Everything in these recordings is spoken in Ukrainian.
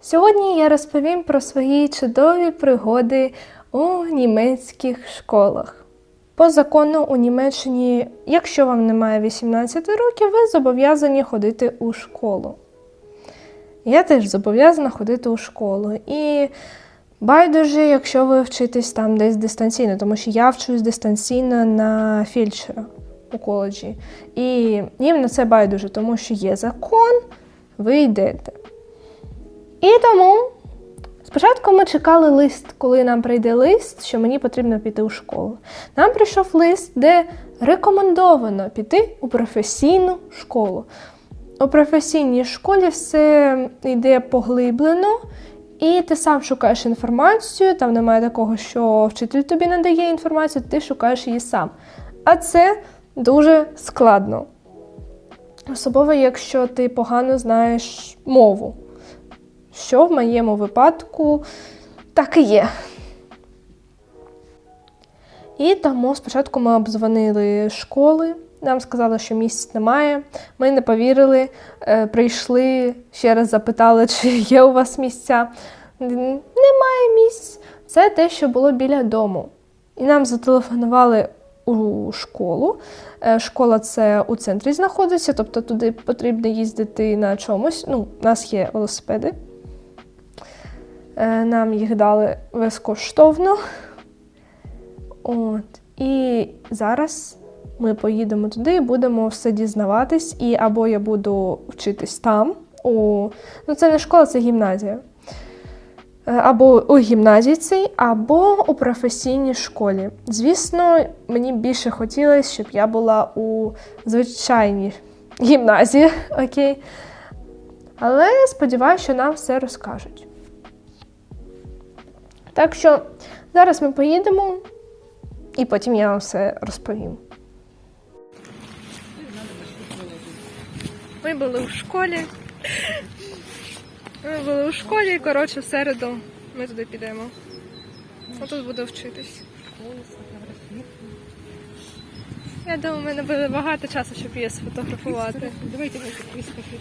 Сьогодні я розповім про свої чудові пригоди у німецьких школах. По закону у Німеччині, якщо вам немає 18 років, ви зобов'язані ходити у школу. Я теж зобов'язана ходити у школу. І байдуже, якщо ви вчитесь там десь дистанційно, тому що я вчусь дистанційно на фельдшера у коледжі. І їм на це байдуже, тому що є закон, ви йдете. І тому спочатку ми чекали лист, коли нам прийде лист, що мені потрібно піти у школу. Нам прийшов лист, де рекомендовано піти у професійну школу. У професійній школі все йде поглиблено, і ти сам шукаєш інформацію. Там немає такого, що вчитель тобі надає інформацію, ти шукаєш її сам. А це дуже складно. Особливо, якщо ти погано знаєш мову. Що в моєму випадку так і є. І тому спочатку ми обдзвонили школи, нам сказали, що місць немає. Ми не повірили, е, прийшли, ще раз запитали, чи є у вас місця. Немає місць. Це те, що було біля дому. І нам зателефонували у школу. Е, Школа це у центрі знаходиться, тобто туди потрібно їздити на чомусь. Ну, у нас є велосипеди. Е, Нам їх дали безкоштовно. От. І зараз ми поїдемо туди і будемо все дізнаватись. І або я буду вчитись там. У... Ну, це не школа, це гімназія. Е, Або у гімназії цій, або у професійній школі. Звісно, мені більше хотілося, щоб я була у звичайній гімназії, окей. Але сподіваюся, що нам все розкажуть. Так що зараз ми поїдемо, і потім я вам все розповім. Ми були в школі. Ми були у школі, і, коротше, в середу ми туди підемо. Отут буду вчитись. Я думаю, в мене буде багато часу, щоб її сфотографувати. Давайте ви вискочите.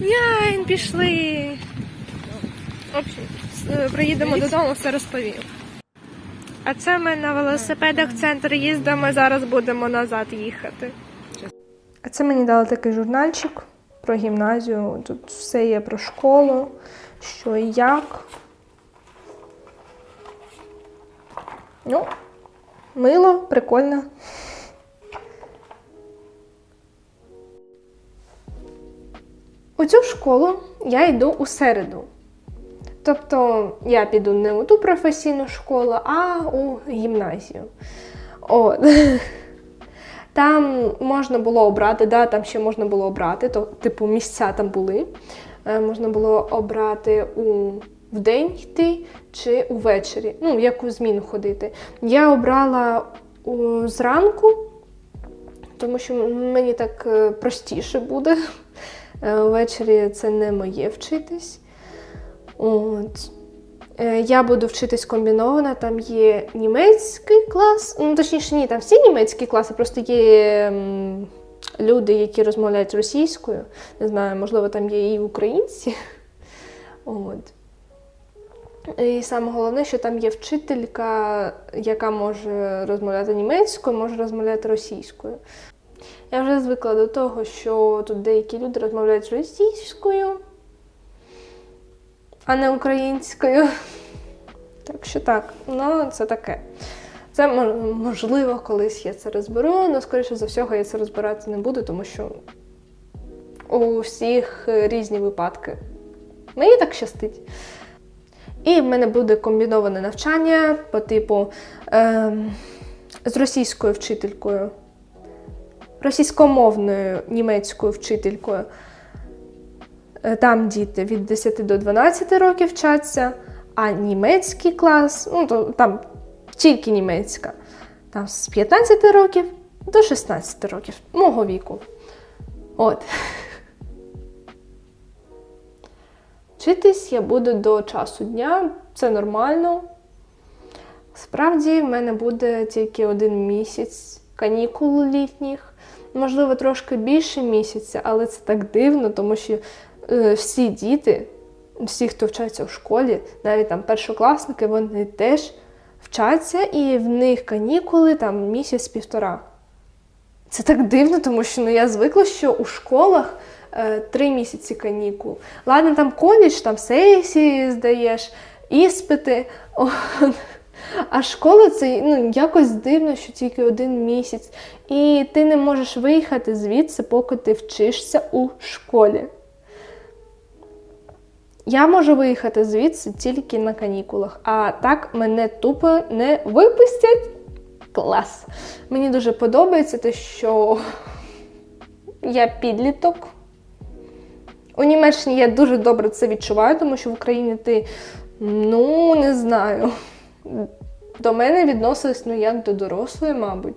Няйн, пішли. В общем, приїдемо додому, все розповім. А це ми на велосипедах в центр їздимо, зараз будемо назад їхати. А це мені дали такий журнальчик про гімназію. Тут все є про школу, що і як. Ну, мило, прикольно. У цю школу я йду у середу. Тобто я піду не у ту професійну школу, а у гімназію. От. Там можна було обрати, да, там ще можна було обрати, то, типу, місця там були. Е, можна було обрати у вдень йти чи увечері, ну, в яку зміну ходити. Я обрала у, зранку, тому що мені так е, простіше буде. Е, Ввечері це не моє вчитись. От. Е, Я буду вчитись комбіновано, там є німецький клас, ну точніше, ні, там всі німецькі класи, просто є люди, які розмовляють російською. Не знаю, можливо, там є і українці. От. І саме головне, що там є вчителька, яка може розмовляти німецькою, може розмовляти російською. Я вже звикла до того, що тут деякі люди розмовляють російською, а не українською. Так що так, ну це таке. Це можливо, колись я це розберу, але скоріше за всього я це розбирати не буду, тому що у всіх е, різні випадки. Мені так щастить. І в мене буде комбіноване навчання по типу ем, з російською вчителькою, російськомовною німецькою вчителькою. Е, Там діти від 10 до 12 років вчаться, а німецький клас, ну то там тільки німецька, там з 15 років до 16 років, мого віку. От. Вчитись я буду до часу дня, це нормально. Справді, в мене буде тільки один місяць канікул літніх. Можливо, трошки більше місяця, але це так дивно, тому що всі діти всі, хто вчаться в школі, навіть там першокласники, вони теж вчаться, і в них канікули там місяць-півтора. Це так дивно, тому що ну, я звикла, що у школах е, три місяці канікул. Ладно, там коледж, там сесії здаєш, іспити. О, а школа це ну, якось дивно, що тільки один місяць. І ти не можеш виїхати звідси, поки ти вчишся у школі. Я можу виїхати звідси тільки на канікулах, а так мене тупо не випустять. Клас. Мені дуже подобається те, що я підліток. У Німеччині я дуже добре це відчуваю, тому що в Україні ти, ну, не знаю, до мене відносились ну, як до дорослої, мабуть.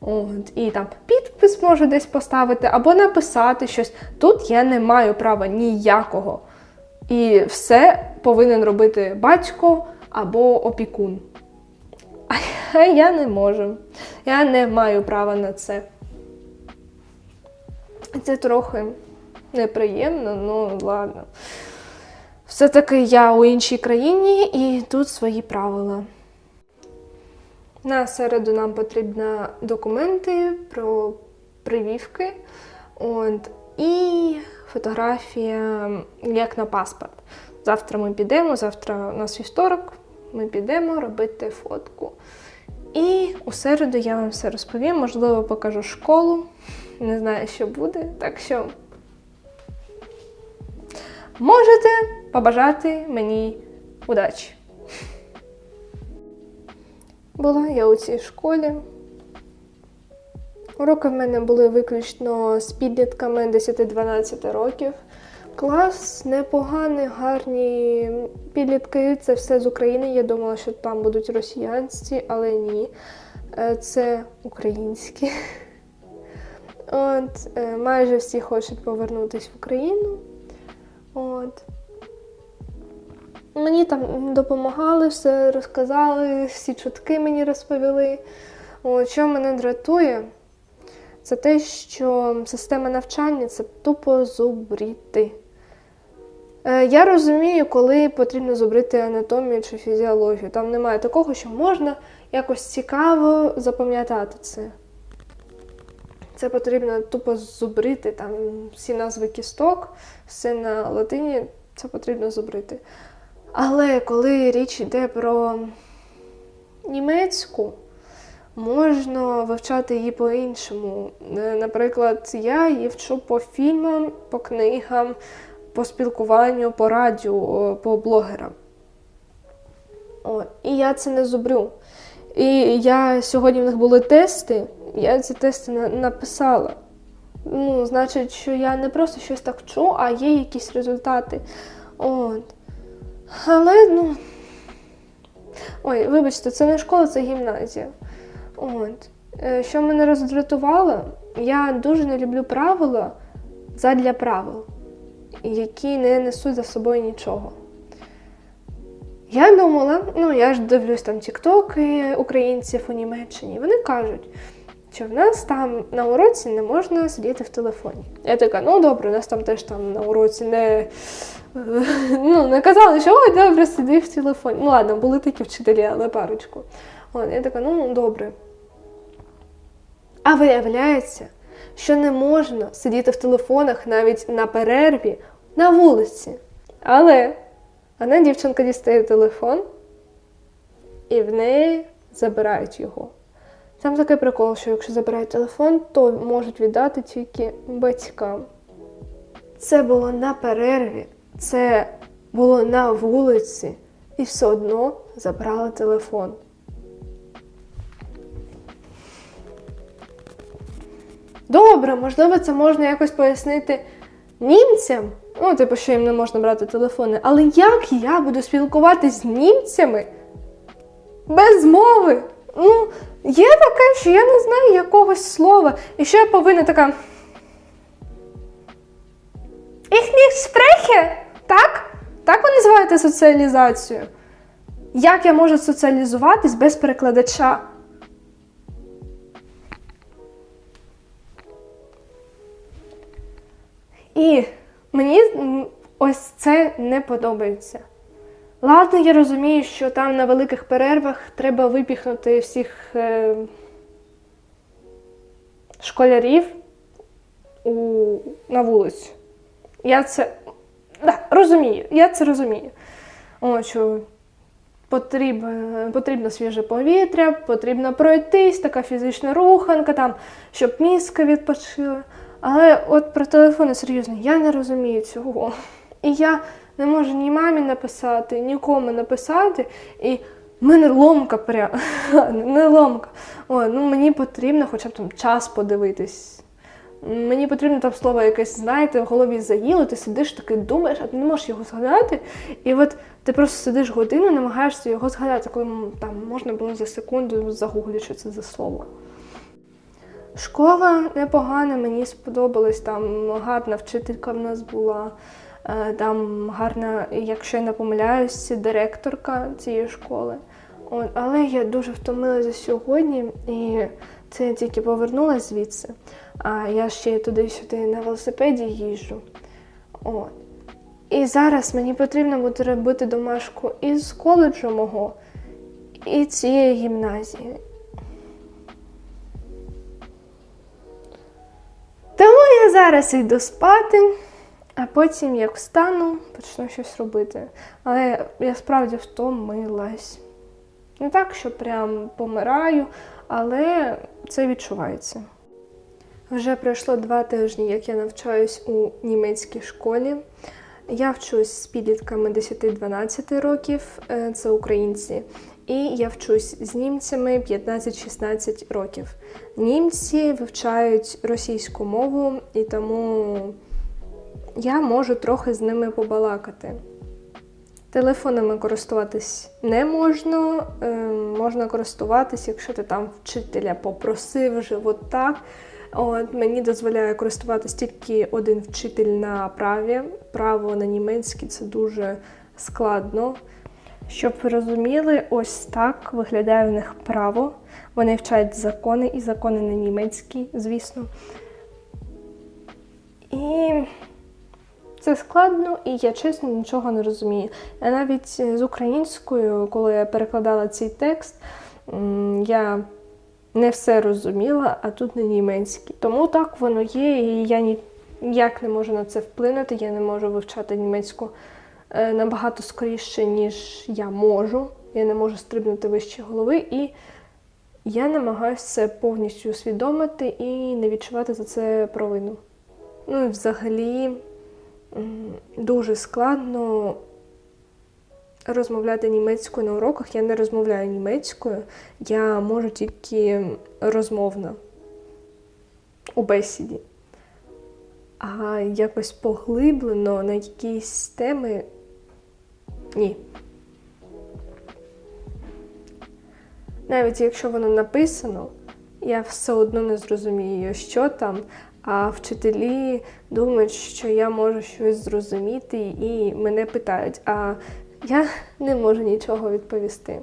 От, і там підпис можу десь поставити або написати щось. Тут я не маю права ніякого. І все повинен робити батько або опікун. А я не можу. Я не маю права на це. Це трохи неприємно, ну ладно. Все-таки я у іншій країні і тут свої правила. На середу нам потрібні документи про привівки. От, і фотографія як на паспорт. Завтра ми підемо, завтра у нас вівторок, ми підемо робити фотку. І у середу я вам все розповім, можливо, покажу школу. Не знаю, що буде. Так що можете побажати мені удачі. Була я у цій школі. Уроки в мене були виключно з підлітками 10-12 років. Клас непоганий, гарні підлітки. Це все з України. Я думала, що там будуть росіянці, але ні. Е, Це українські. От, е, майже всі хочуть повернутися в Україну. От. Мені там допомагали, все розказали, всі чутки мені розповіли. От, що мене дратує, це те, що система навчання це тупо зубріти. Е, Я розумію, коли потрібно зубрити анатомію чи фізіологію. Там немає такого, що можна якось цікаво запам'ятати це. Це потрібно тупо зубрити, там всі назви кісток, все на латині, це потрібно зубрити. Але коли річ йде про німецьку, можна вивчати її по-іншому. Е, Наприклад, я її вчу по фільмам, по книгам, по спілкуванню, по радіо, по блогерам. От. І я це не зубрю. І я сьогодні в них були тести, я ці тести на- написала. Ну, значить, що я не просто щось так вчу, а є якісь результати. От. Але, ну. Ой, вибачте, це не школа, це гімназія. От. Е, Що мене роздратувало, я дуже не люблю правила задля правил, які не несуть за собою нічого. Я думала, ну я ж дивлюсь там тіктоки українців у Німеччині. Вони кажуть, що в нас там на уроці не можна сидіти в телефоні. Я така, ну добре, у нас там теж там на уроці не, ну, не казали, що ой, добре, сиди в телефоні. Ну ладно, були такі вчителі, але парочку. Я така, ну добре. А виявляється, що не можна сидіти в телефонах навіть на перерві на вулиці. Але одна дівчинка дістає телефон, і в неї забирають його. Там такий прикол, що якщо забирають телефон, то можуть віддати тільки батькам. Це було на перерві, це було на вулиці, і все одно забрали телефон. Добре, можливо, це можна якось пояснити німцям. Ну, типу, що їм не можна брати телефони. Але як я буду спілкуватися з німцями без мови? Ну, є таке, що я не знаю якогось слова. І що я повинна така. Ich nicht так? Так ви називаєте соціалізацію? Як я можу соціалізуватись без перекладача? І мені ось це не подобається. Ладно, я розумію, що там на великих перервах треба випіхнути всіх е, школярів у, на вулицю. Я це да, розумію, я це розумію. О, що потрібно, потрібно свіже повітря, потрібно пройтись, така фізична руханка, там, щоб мізка відпочила. Але от про телефони серйозно, я не розумію цього. І я не можу ні мамі написати, нікому написати. І в мене ломка прямо. не ломка. О, ну мені потрібно хоча б там час подивитись. Мені потрібно там слово якесь, знаєте, в голові заїло, ти сидиш такий думаєш, а ти не можеш його згадати. І от ти просто сидиш годину, намагаєшся його згадати, коли там можна було за секунду загуглити, що це за слово. Школа непогана, мені сподобалась, там гарна вчителька в нас була, е, там гарна, якщо я не помиляюсь, директорка цієї школи. От, але я дуже втомилася сьогодні, і це я тільки повернулася звідси. А я ще туди-сюди на велосипеді їжджу. От. І зараз мені потрібно буде робити домашку із коледжу мого, і цієї гімназії. Зараз йду спати, а потім, як встану, почну щось робити. Але я справді втомилась. Не так, що прям помираю, але це відчувається. Вже пройшло два тижні, як я навчаюсь у німецькій школі. Я вчусь з підлітками 10-12 років, е, це українці, і я вчусь з німцями 15-16 років. Німці вивчають російську мову, і тому я можу трохи з ними побалакати. Телефонами користуватись не можна. Е, можна користуватись, якщо ти там вчителя попросив вже от так. От, мені дозволяє користуватись тільки один вчитель на праві. Право на німецький це дуже складно. Щоб ви розуміли, ось так виглядає в них право. Вони вчать закони і закони на німецький, звісно. І це складно, і я чесно нічого не розумію. Я навіть з українською, коли я перекладала цей текст, я не все розуміла, а тут на німецький. Тому так воно є, і я ніяк не можу на це вплинути. Я не можу вивчати німецьку набагато скоріше, ніж я можу. Я не можу стрибнути вище голови, і я намагаюся це повністю усвідомити і не відчувати за це провину. Ну і взагалі дуже складно розмовляти німецькою на уроках. Я не розмовляю німецькою, я можу тільки розмовно у бесіді. А якось поглиблено на якісь теми ні. Навіть якщо воно написано, я все одно не зрозумію, що там, а вчителі думають, що я можу щось зрозуміти, і мене питають, а я не можу нічого відповісти.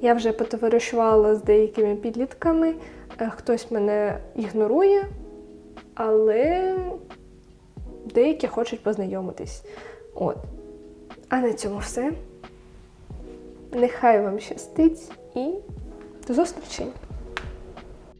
Я вже потоваришувала з деякими підлітками, е, хтось мене ігнорує, але деякі хочуть познайомитись. От. А на цьому все. Нехай вам щастить і до зустрічі!